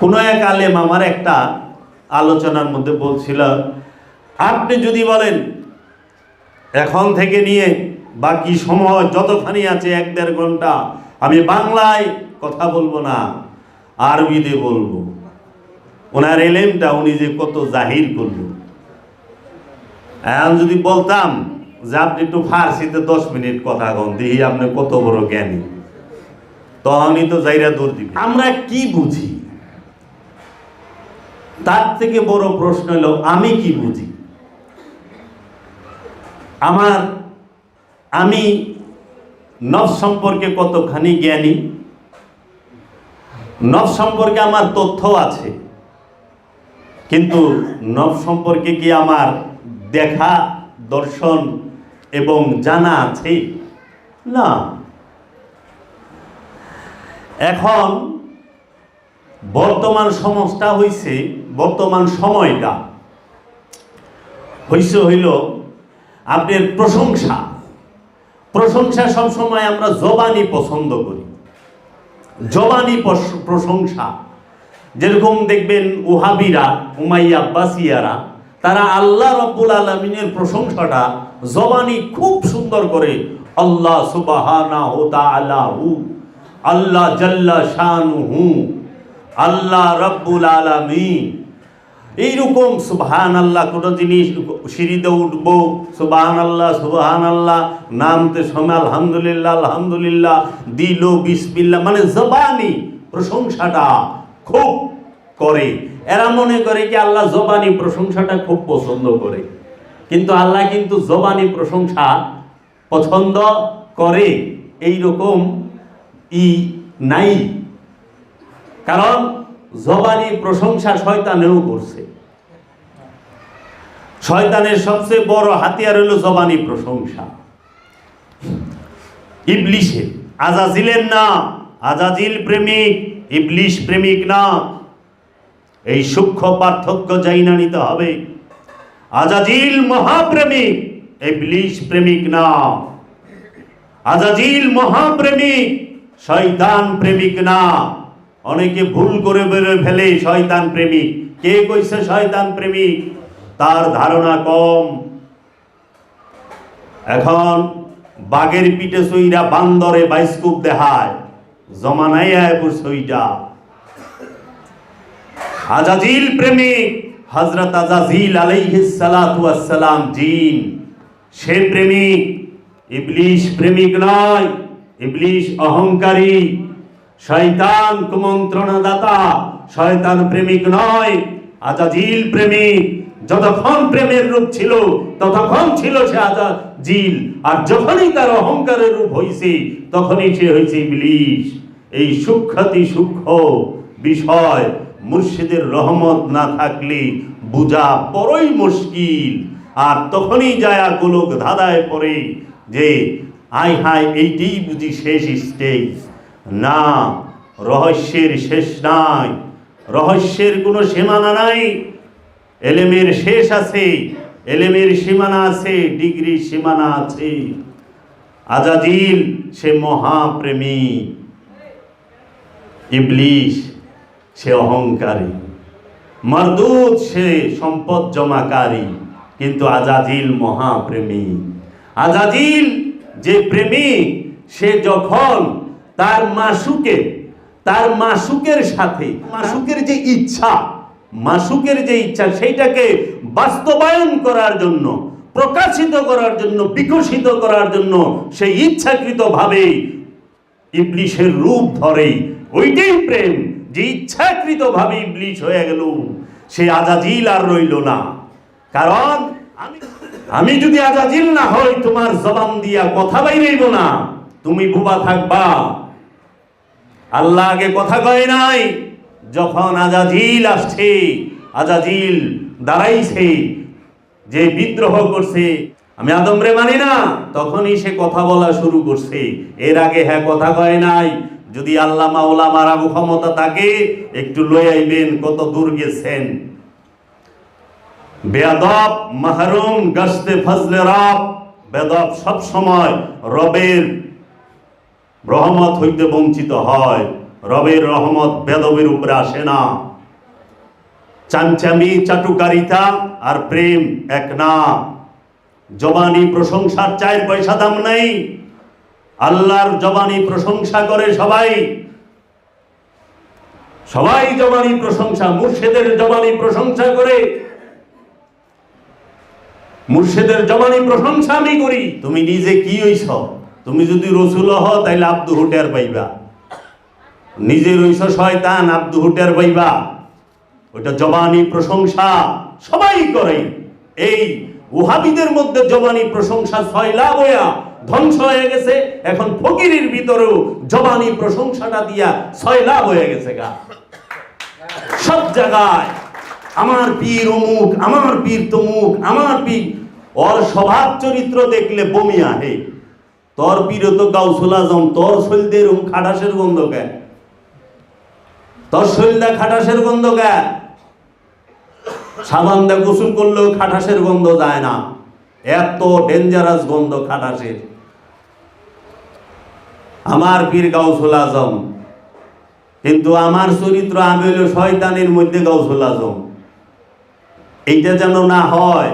কোনো এক আলেম আমার একটা আলোচনার মধ্যে বলছিল, আপনি যদি বলেন, এখন থেকে নিয়ে বাকি সময় যতখানি আছে এক দেড় ঘণ্টা, আমি বাংলায় কথা বলব না, আরবিতে বলব। ওনার এলেমটা উনি যে কত জাহির করল। এখন যদি বলতাম যে আপনি একটু ফার্সিতে দশ মিনিট কথা কন, দেখি আপনি কত বড় জ্ঞানী। তখনই তো জাইরা দৌড় দিবে। আমরা কি বুঝি? তার থেকে বড় প্রশ্ন হলো, আমি কি বুঝি? আমার, আমি নফ সম্পর্কে কতখানি জ্ঞানী? নফ সম্পর্কে আমার তথ্য আছে। কিন্তু নফ সম্পর্কে কি আমার দেখা, দর্শন এবং জানা আছে? না। এখন বর্তমান সমাজটা হইছে, বর্তমান সময়টা হইছে হইল আপনার প্রশংসা। প্রশংসা সবসময় আমরা জবানি পছন্দ করি। জবানি প্রশংসা। যেরকম দেখবেন উহাবিরা উমাইয়া বাসিয়ারা তারা আল্লাহ রব্বুল আলমিনের প্রশংসাটা জবানি খুব সুন্দর করে আল্লাহ সুবাহানা হো আল্লাহ জাল্লা শানুহু আল্লাহ রব্বুল আলামিন। এইরকম সুবাহান আল্লাহ কোনো জিনিস সিঁড়িতে উঠবো সুবাহান আল্লাহ সুবাহান আল্লাহ নামতে সময় আলহামদুলিল্লাহ আলহামদুলিল্লাহ, দিল বিসমিল্লাহ মানে জবানি, প্রশংসাটা খুব করে। এরা মনে করে কি আল্লাহ জবানি, প্রশংসাটা খুব পছন্দ করে। কিন্তু আল্লাহ কিন্তু জবানি, প্রশংসা পছন্দ করে। এই রকম ই নাই। কারণ জবানি প্রশংসা শয়তানেও করছে। শয়তানের সবচেয়ে বড় হাতিয়ার হলো জবানি প্রশংসা। ইবলিশের আজাজিলের না আজাজিল প্রেমিক, ইবলিশ প্রেমিক না। এই সূক্ষ্ম পার্থক্য যাই না নিতে হবে। আজাজিল মহাপ্রেমিক, ইবলিশ প্রেমিক না। আজাজিল মহাপ্রেমিক, শয়তান প্রেমিক না। অনেকে ভুল করে বেরো ফেলে শয়তান প্রেমিক। কে কইছে শয়তান প্রেমিক? তার ধারণা কম। এখন বাঘের পিঠে সইরা বান্দরে বাইস্কুপ দেখায় জমানাই আয় সইটা আজাজিল প্রেমিক হজরত আজাজিল আলাইহিস সালাতু ওয়াসসালাম জিন। সে প্রেমিক, ইবলিশ প্রেমিক নয়, ইবলিশ অহংকারী। শয়তান কুমন্ত্রণা দাতা শয়তান প্রেমিক নয়। আজাজিল প্রেমিক, যতক্ষণ প্রেমের রূপ ছিল, ততক্ষণ ছিল সে আজাজিল। আর যখনই তার অহংকারের রূপ হইছে, তখনই সে হয়েছে ইবলিশ। এই সূক্ষাতি সূক্ষ্ম বিষয়, মুর্শিদের রহমত না থাকলে বুঝা বড়ই মুশকিল। আর তখনই যায় গোলক ধাঁধায় পড়ে যে আই হাই এইটাই বুঝি শেষ স্টেজ না রহস্যের শেষ নাই। রহস্যের কোনো সীমানা নাই। এলেমের শেষ আছে, এলেমের সীমানা আছে ডিগ্রি সীমানা আছে। আজাদিল সে মহাপ্রেমী। ইবলিশ সে অহংকারী। মারদুদ সে সম্পদ জমাকারী, কিন্তু আজাদিল মহাপ্রেমী। আজাদিল যে প্রেমিক, সে যখন তার মাসুকে তার মাসুকের সাথে, মাসুকের যে ইচ্ছা, মাসুকের যে ইচ্ছা, সেইটাকে বাস্তবায়ন করার জন্য, প্রকাশিত করার জন্য, বিকশিত করার জন্য সেই ইচ্ছাকৃতভাবে ইবলিশের রূপ ধরে ওইটাই প্রেম, যে ইচ্ছাকৃত ভাবে ইবলিশ হয়ে গেল। সে আজাজিল আর রইল না। কারণ আমি আমি যদি আজাজিল না হই, তোমার জবান দিয়া কথা বাইরেইব না। তুমি বুবা থাকবা। আল্লাহ আগে কথা কয় নাই, যখন আজাজিল আসছে, আজাজিল দাঁড়াইছে, যে বিদ্রোহ করছে, আমি আদমরে মানি না, তখনই সে কথা বলা শুরু করছে। এর আগে হ্যাঁ কথা কয় নাই, যদি আল্লাহ মাওলা মারা ক্ষমতা থাকে, একটু লই আইবেন, কত দূর গেছেন। বেয়াদব, মাহরুম, গস্তে ফজলে রব, বেদব সব সময় রবের রহমত হইতে বঞ্চিত হয়। রবের রহমত বেদবের উপরে আসে না। চামচামি, চাটুকারিতা আর প্রেম এক না। জবানি প্রশংসার চার পয়সা দাম নাই। আল্লাহর জবানি প্রশংসা করে সবাই। সবাই জবানি প্রশংসা, মুর্শেদের জবানি প্রশংসা করে। মুর্শেদের জবানি প্রশংসা আমি করি। তুমি নিজে কি হইছ? তুমি যদি রসুল হ তাইলে আব্দু হুটের পাইবা। নিজে রইছ শয়তান, আব্দু হুটের পাইবা। ওটা জবানি প্রশংসা সবাই করে। এই উহাবিদের মধ্যে জবানি প্রশংসা ছয়লা বয়া ধ্বংস হয়ে গেছে। এখন ফকিরের ভিতরেও জবানি প্রশংসাটা দিয়া ছয়লা হয়ে গেছে গা। সব জায়গায় আমার পীর অমুক, আমার পীর তমুক, আমার পীর। ওর স্বভাব চরিত্র দেখলে বমি আহে। তোর পীর তো গাউসুল আজম, তোর শৈলদের খাটাসের গন্ধ কে? তোর শৈলদা খাটাসের গন্ধ কে? সাবান দা গোসল করলেও খাটাসের গন্ধ যায় না। এত ডেঞ্জারাস গন্ধ খাটাসের। আমার পীর গাউসুল আজম, কিন্তু আমার চরিত্র আমি হইল শয়তানের মধ্যে গাউসুল আজম। এইটা যেন না হয়